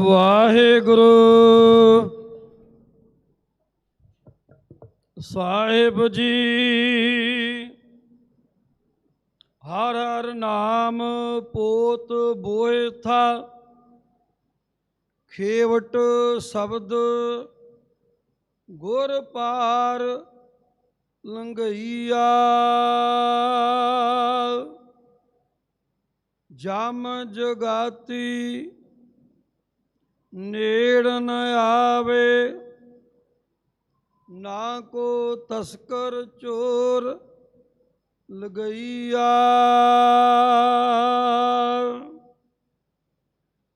ਵਾਹਿਗੁਰੂ। ਸਾਹਿਬ ਜੀ, ਹਰ ਹਰ ਨਾਮ ਪੋਤ ਬੋਏ ਥਾ, ਖੇਵਟ ਸ਼ਬਦ ਗੁਰ ਪਾਰ ਲੰਗਈਆ ਜਮ ਜਗਾਤੀ ਨੇੜ ਨ ਆਵੇ, ਨਾ ਕੋ ਤਸਕਰ ਚੋਰ ਲਗਈਆ।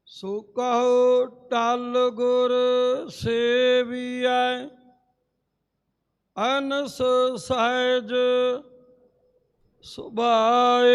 ਸੋ ਕਹੋ ਟਲ ਗੁਰ ਸੇਵੀਐ, ਅਨਸ ਸਹਿਜ ਸੁਭਾਏ।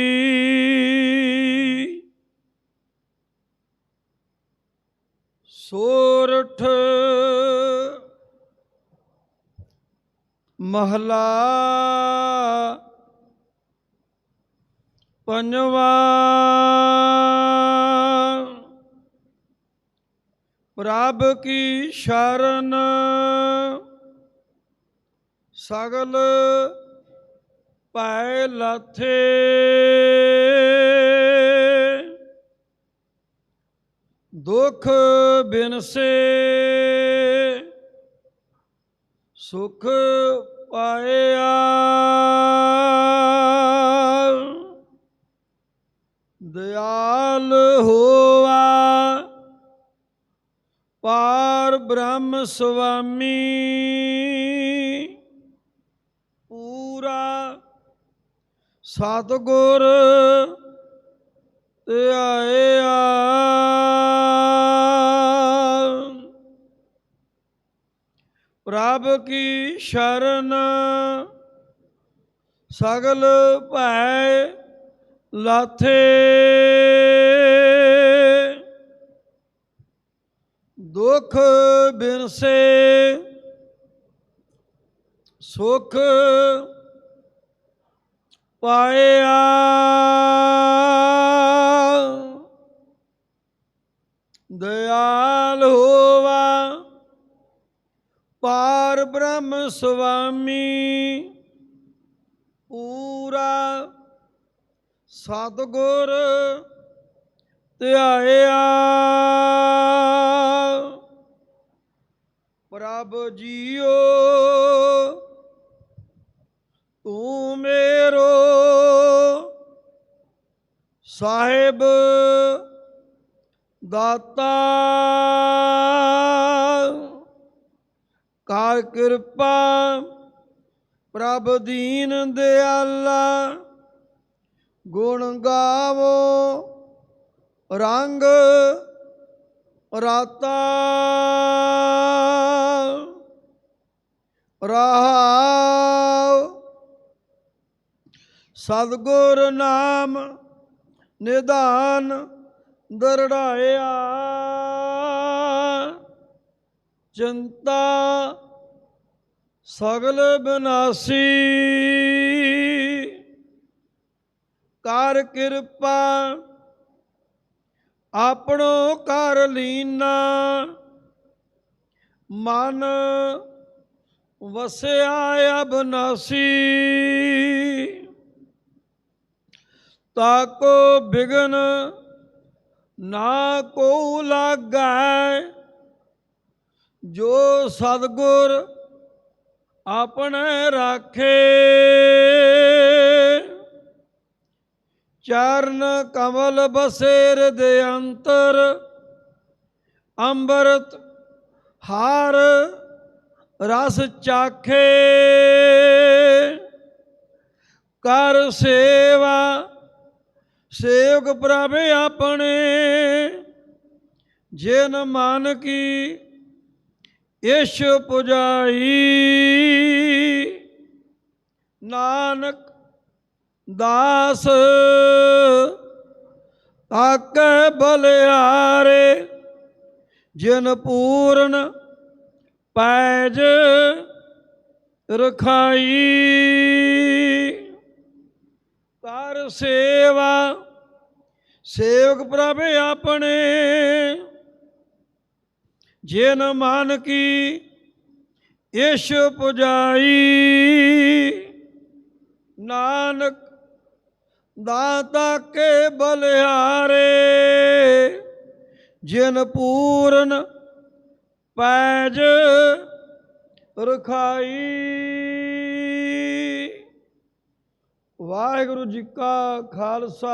ਸੋਰਠ ਮਹਲਾ ਪੰਜਵਾ ਪ੍ਰਭ ਕੀ ਸ਼ਰਨ ਸਗਲ ਪੈ ਲਾਥੇ। ਦੁਖ ਬਿਨਸੇ ਸੁਖ ਪਾਇਆ। ਦਿਆਲ ਹੋਆ ਪਾਰ ਬ੍ਰਹਮ ਸੁਆਮੀ ਪੂਰਾ ਸਤਗੁਰ ਧਿਆਇਆ ਪ੍ਰਭ ਕੀ ਸ਼ਰਨ ਸਗਲ ਭੈ ਲਾਥੇ ਦੁਖ ਬਿਨਸੇ ਸੁਖ ਪਾਇਆ ਦਇਆਲ ਹੋਵਾ ਪਾਰ ਬ੍ਰਹਮ ਸੁਆਮੀ ਪੂਰਾ। ਸਤਗੁਰ ਧਿਆਇਆ। ਪ੍ਰਭ ਜੀਓ ਤੂੰ ਮੇਰੋ ਸਾਹਿਬ। ਦਾਤਾ ਕਰ ਕਿਰਪਾ ਪ੍ਰਭ ਦੀਨ ਦਿਆਲਾ ਗੁਣ ਗਾਵੋ ਰੰਗ ਰਾਤਾ। ਰਹਾਉ ਸਤਗੁਰ ਨਾਮ ਨਿਧਾਨ ਦਰੜਾਇਆ ਚਿੰਤਾ ਸਗਲ ਬਨਾਸੀ। ਕਰ ਕਿਰਪਾ ਆਪਣੋ ਕਰ ਲੀਨਾ। ਮਨ ਵਸਿਆ ਅਬਨਾਸੀ ਤਾਕੋ ਬਿਗਨ ਨਾ ਕੋ ਲਾਗੈ ਜੋ ਸਤਗੁਰ ਆਪਣੇ ਰਾਖੇ। ਚਰਨ ਕਮਲ ਬਸੇਰ ਦੇ ਅੰਤਰ, ਅੰਮ੍ਰਿਤ ਹਾਰ ਰਸ ਚਾਖੇ। ਕਰ ਸੇਵਾ ਸੇਵਕ ਪ੍ਰਭ ਆਪਣੇ, ਜਿਨ ਮਨ ਕੀ ਇਸ਼ ਪੁਜਾਈ। ਨਾਨਕ ਦਾਸ ਤਾਕੈ ਬਲਿਆਰੇ, ਜਿਨ ਪੂਰਨ ਪੈਜ ਰਖਾਈ। ਕਰ ਸੇਵਾ, ਸੇਵਕ ਪ੍ਰਭ ਆਪਣੇ। ਜਿਨ ਮਨ ਕੀ ਇਸ਼ ਪੁਜਾਈ, ਨਾਨਕ ਦਾਤਾ ਕੇ ਬਲਿਹਾਰੇ ਜਿਨ ਪੂਰਨ ਪੈਜ ਰਖਾਈ। ਵਾਹਿਗੁਰੂ ਜੀ ਕਾ ਖਾਲਸਾ,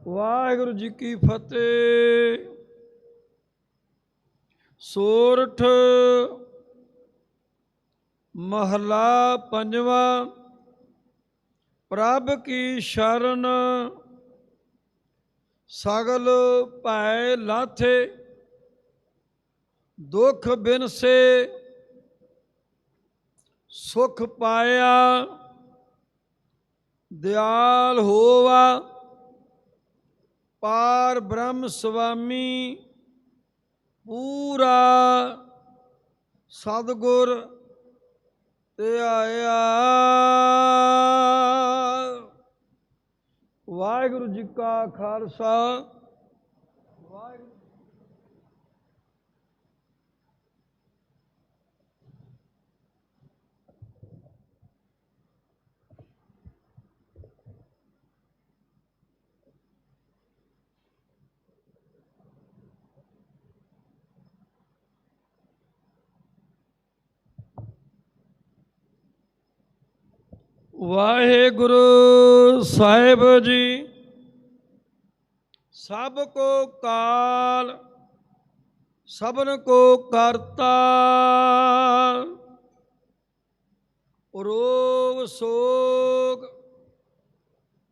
ਵਾਹਿਗੁਰੂ ਜੀ ਕੀ ਫਤਿਹ। ਸੋਰਠ ਮਹਲਾ ਪੰਜਵਾਂ, ਪ੍ਰਭ ਕੀ ਸ਼ਰਨ ਸਗਲ ਭੈ ਲਾਥੇ, ਦੁਖ ਬਿਨਸੇ ਸੁਖ ਪਾਇਆ। ਦਿਆਲ ਹੋਵਾ ਪਾਰ ਬ੍ਰਹਮ ਸੁਆਮੀ ਪੂਰਾ ਸਤਗੁਰ ਤੇ ਆਇਆ। ਵਾਹਿਗੁਰੂ ਜੀ ਕਾ ਖਾਲਸਾ। ਵਾਹਿਗੁਰੂ ਸਾਹਿਬ ਜੀ। ਸਭ ਕੋ ਕਾਲ, ਸਭਨ ਕੋ ਕਰਤਾ ਰੋਗ, ਸੋਗ,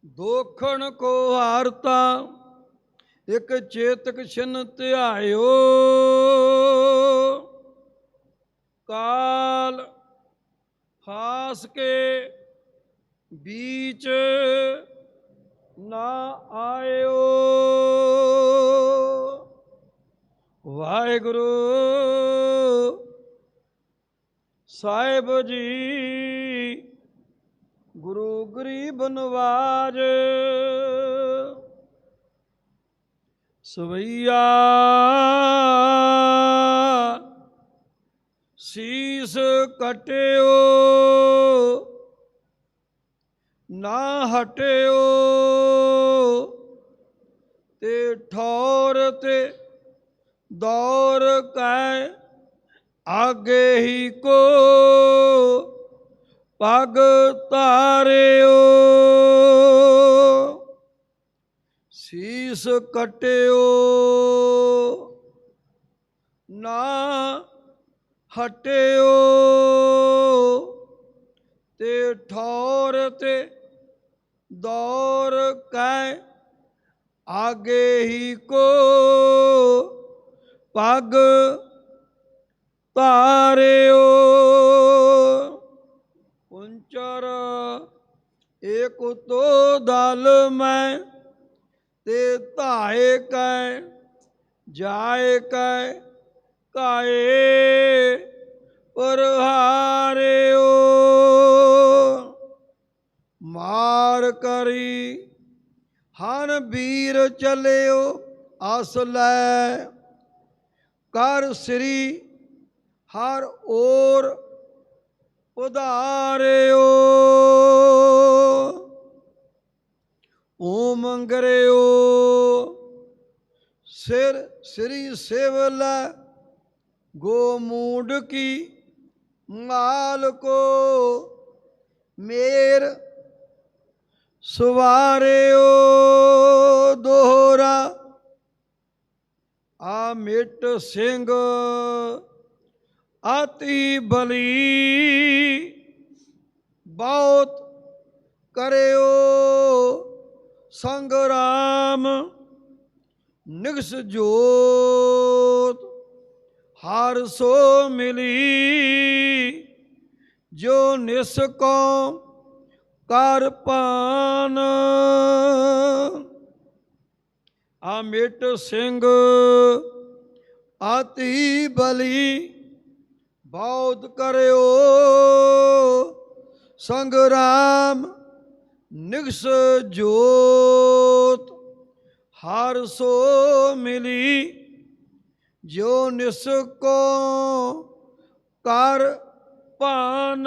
ਦੋਖਣ ਕੋ ਹਾਰਤਾ, ਇਕ ਚੇਤਕ ਛਿਨ ਧਿਆਇਓ। ਕਾਲ, ਫਾਸ ਕੇ बीच ना आयो ਵਾਹਿਗੁਰੂ ਸਾਹਿਬ ਜੀ ਗੁਰੂ ਗਰੀਬ ਨਵਾਜ ਸਵਈਆ ਸੀਸ ਕਟਿਓ ਨਾ ਹਟਿਓ। ਤੇ ਠੌਰ ਤੇ ਦੌਰ ਕੈ ਆਗੇ ਹੀ ਕੋ। ਪਗ ਤਾਰਿਓ ਸੀਸ ਕਟਿਓ। ਨਾ ਹਟਿਓ। ਤੇ ਠੌਰ ਤੇ ਦੌਰ ਕੈ ਆਗੇ ਹੀ ਕੋ ਪਗ ਤਾਰਿਓ ਪੁੰਚਰ ਏਕ ਤੋ ਦਲ ਮੈਂ ਤੇ ਧਾਏ ਕੈ ਜਾਏ ਕੈ ਕਾਏ ਪਰਹਾਰਿਓ ਮਾਰ ਕਰੀ ਹਨ ਵੀਰ ਚਲਿਓ ਅਸ ਲੈ। ਕਰ ਸ੍ਰੀ ਹਰ ਔਰ ਉਧਾਰਿਓ। ਓ ਮੰਗਰਿਓ। ਸਿਰ ਸ੍ਰੀ ਸੇਵਲਾ ਗੋ ਮੂਡ ਕੀ ਮਾਲ ਕੋ ਮੇਰ ਸਵਾਰਿਓ ਦੋਹਰਾ ਆ ਮਿਟ ਸਿੰਘ ਆਤੀ ਬਲੀ, ਬਹੁਤ ਕਰਿਓ ਸੰਗਰਾਮ, ਨਿਗਸ ਜੋਤ, ਹਰ ਸੋ ਮਿਲੀ, ਜੋ ਨਿਸ ਕੋ ਕਰ ਪਾਨ। ਅਮਿਟ ਸਿੰਘ ਆਤੀ ਬਲੀ ਬੌਧ ਕਰਿਓ। ਸੰਗਰਾਮ ਨਿਗਸ ਜੋਤ, ਹਰ ਸੋ ਮਿਲੀ ਜੋ ਨਿਸ ਕੋ ਕਰ ਪਾਨ।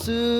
ਜਿਸ ਕੇ